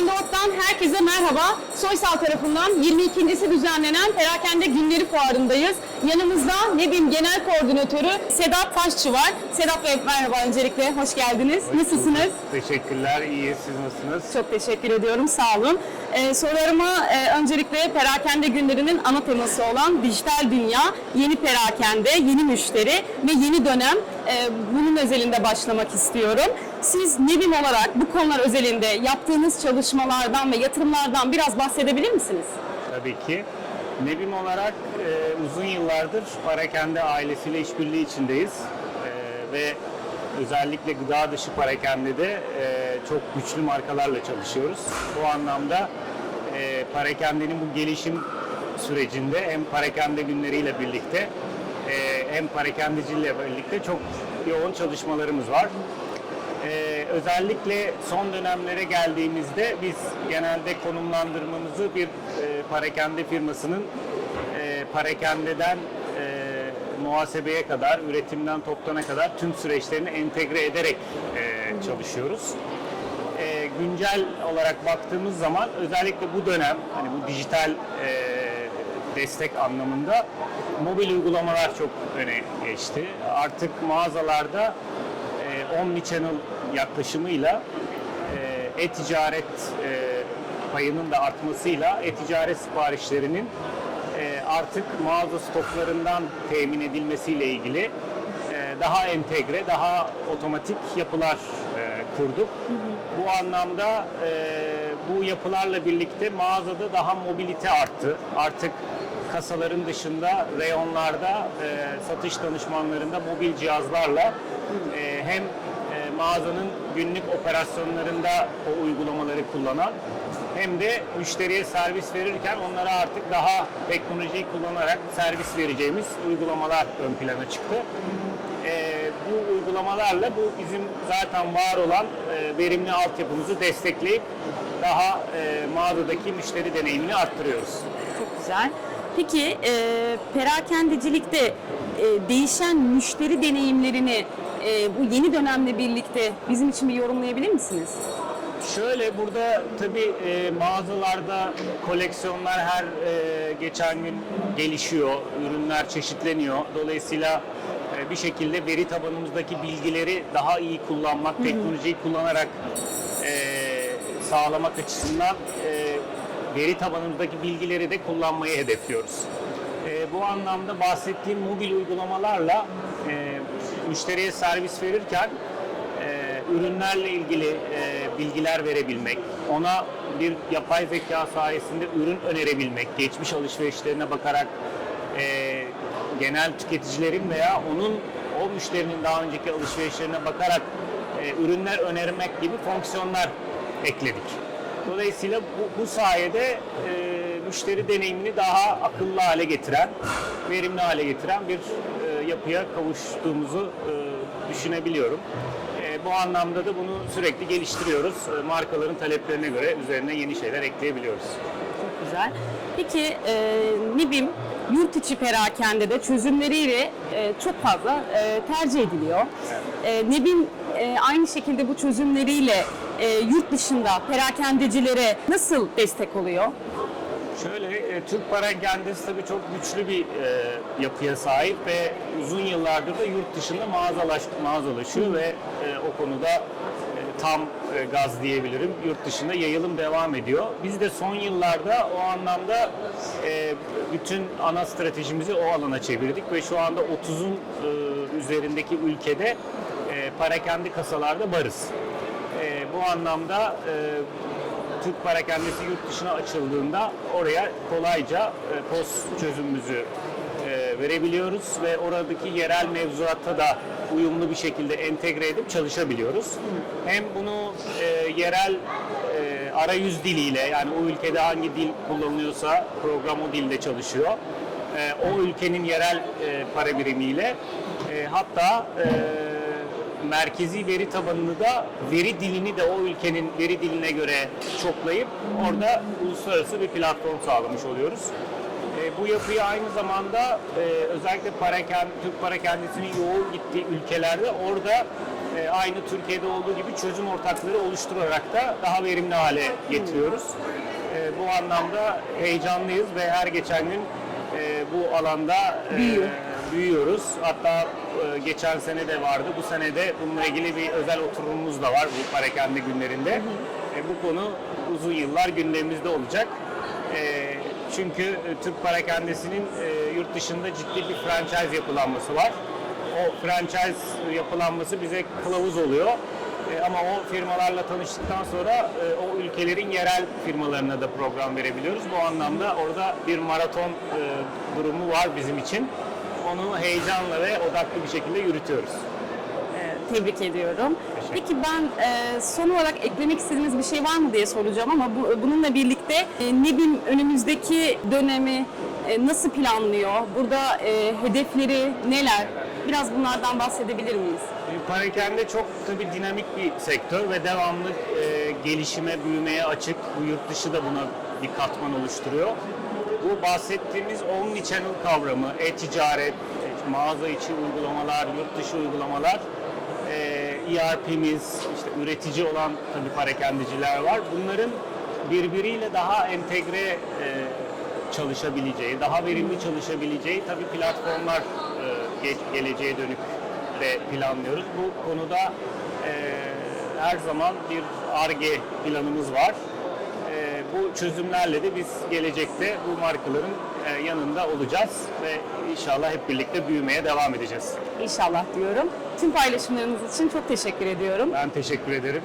Perakende.org'dan herkese merhaba. Soysal tarafından 22.si düzenlenen Perakende Günleri Fuarı'ndayız. Yanımızda Nebim Genel Koordinatörü Sedat Taşçı var. Sedat Bey merhaba öncelikle, hoş geldiniz. Nasılsınız? Teşekkürler, iyi. Siz nasılsınız? Çok teşekkür ediyorum, sağ olun. Ee, sorularıma e, öncelikle perakende günlerinin ana teması olan dijital dünya, yeni perakende, yeni müşteri ve yeni dönem. e, bunun özelinde başlamak istiyorum. Siz Nevim olarak bu konular özelinde yaptığınız çalışmalardan ve yatırımlardan biraz bahsedebilir misiniz? Tabii ki. Nebim olarak e, uzun yıllardır Parakende ailesiyle işbirliği içindeyiz. E, ve özellikle gıda dışı Parakende'de e, çok güçlü markalarla çalışıyoruz. Bu anlamda e, Parakende'nin bu gelişim sürecinde hem Parakende günleriyle birlikte e, hem Parakendeciyle birlikte çok yoğun çalışmalarımız var. Ee, özellikle son dönemlere geldiğimizde biz genelde konumlandırmamızı bir e, parakende firmasının e, parakendeden e, muhasebeye kadar, üretimden toptana kadar tüm süreçlerini entegre ederek e, çalışıyoruz. E, güncel olarak baktığımız zaman özellikle bu dönem hani bu dijital e, destek anlamında mobil uygulamalar çok öne geçti. Artık mağazalarda e, omnichannel yaklaşımıyla e-ticaret e, payının da artmasıyla e-ticaret siparişlerinin e, artık mağaza stoklarından temin edilmesiyle ilgili e, daha entegre, daha otomatik yapılar e, kurduk. Bu anlamda e, bu yapılarla birlikte mağazada daha mobilite arttı. Artık kasaların dışında reyonlarda e, satış danışmanlarında mobil cihazlarla e, hem e, mağazanın günlük operasyonlarında o uygulamaları kullanan hem de müşteriye servis verirken onlara artık daha teknolojiyi kullanarak servis vereceğimiz uygulamalar ön plana çıktı. E, bu uygulamalarla bu bizim zaten var olan e, verimli altyapımızı destekleyip daha e, mağazadaki müşteri deneyimini arttırıyoruz. Çok güzel. Peki e, perakendecilikte e, değişen müşteri deneyimlerini e, bu yeni dönemle birlikte bizim için bir yorumlayabilir misiniz? Şöyle burada tabii e, mağazalarda koleksiyonlar her e, geçen gün gelişiyor, ürünler çeşitleniyor. Dolayısıyla e, bir şekilde veri tabanımızdaki bilgileri daha iyi kullanmak, teknolojiyi kullanarak e, sağlamak açısından e, veri tabanımızdaki bilgileri de kullanmayı hedefliyoruz. E, bu anlamda bahsettiğim mobil uygulamalarla e, müşteriye servis verirken e, ürünlerle ilgili e, bilgiler verebilmek, ona bir yapay zeka sayesinde ürün önerebilmek, geçmiş alışverişlerine bakarak e, genel tüketicilerin veya onun o müşterinin daha önceki alışverişlerine bakarak e, ürünler önermek gibi fonksiyonlar ekledik. Dolayısıyla bu, bu sayede e, müşteri deneyimini daha akıllı hale getiren, verimli hale getiren bir e, yapıya kavuştuğumuzu e, düşünebiliyorum. E, bu anlamda da bunu sürekli geliştiriyoruz. E, markaların taleplerine göre üzerine yeni şeyler ekleyebiliyoruz. Çok güzel. Peki e, Nibim yurt içi perakende de çözümleriyle e, çok fazla e, tercih ediliyor. E, Nibim e, aynı şekilde bu çözümleriyle e, yurt dışında perakendecilere nasıl destek oluyor? Şöyle, e, Türk parakendesi tabii çok güçlü bir e, yapıya sahip ve uzun yıllardır da yurt dışında mağazalaş, mağazalaşıyor ve e, o konuda e, tam e, gaz diyebilirim. Yurt dışında yayılım devam ediyor. Biz de son yıllarda o anlamda e, bütün ana stratejimizi o alana çevirdik ve şu anda 30'un e, üzerindeki ülkede e, parakende kasalarda varız. Bu anlamda e, Türk parakendesi yurt dışına açıldığında oraya kolayca e, POS çözümümüzü e, verebiliyoruz ve oradaki yerel mevzuata da uyumlu bir şekilde entegre edip çalışabiliyoruz. Hem bunu e, yerel e, arayüz diliyle yani o ülkede hangi dil kullanılıyorsa program o dilde çalışıyor. E, o ülkenin yerel e, para birimiyle e, hatta e, merkezi veri tabanını da veri dilini de o ülkenin veri diline göre çoklayıp orada uluslararası bir platform sağlamış oluyoruz. E, bu yapıyı aynı zamanda e, özellikle paraken, Türk parakendisinin yoğun gittiği ülkelerde orada e, aynı Türkiye'de olduğu gibi çözüm ortakları oluşturarak da daha verimli hale getiriyoruz. E, bu anlamda heyecanlıyız ve her geçen gün e, bu alanda e. büyüyoruz. Hatta e, geçen sene de vardı. Bu sene de bununla ilgili bir özel oturumumuz da var bu Parakende günlerinde. E, bu konu uzun yıllar gündemimizde olacak. E, çünkü e, Türk Parakendesi'nin e, yurt dışında ciddi bir franchise yapılanması var. O franchise yapılanması bize kılavuz oluyor. E, ama o firmalarla tanıştıktan sonra e, o ülkelerin yerel firmalarına da program verebiliyoruz. Bu anlamda orada bir maraton e, durumu var bizim için. Onu heyecanla ve odaklı bir şekilde yürütüyoruz. E, tebrik ediyorum. Peki ben e, son olarak eklemek istediğiniz bir şey var mı diye soracağım ama bu, bununla birlikte e, NİBİM önümüzdeki dönemi e, nasıl planlıyor? Burada e, hedefleri neler? Biraz bunlardan bahsedebilir miyiz? E, Parakende çok tabii dinamik bir sektör ve devamlı e, gelişime, büyümeye açık. Bu yurt dışı da buna bir katman oluşturuyor. Bu bahsettiğimiz omnichannel kavramı, e-ticaret, mağaza içi uygulamalar, yurt dışı uygulamalar, e, ERP'miz, işte üretici olan tabii parakendeciler var. Bunların birbiriyle daha entegre e, çalışabileceği, daha verimli çalışabileceği tabii platformlar e, ge- geleceğe dönük de planlıyoruz. Bu konuda e, her zaman bir ARGE planımız var. Bu çözümlerle de biz gelecekte bu markaların e, yanında olacağız ve inşallah hep birlikte büyümeye devam edeceğiz. İnşallah diyorum. Tüm paylaşımlarınız için çok teşekkür ediyorum. Ben teşekkür ederim.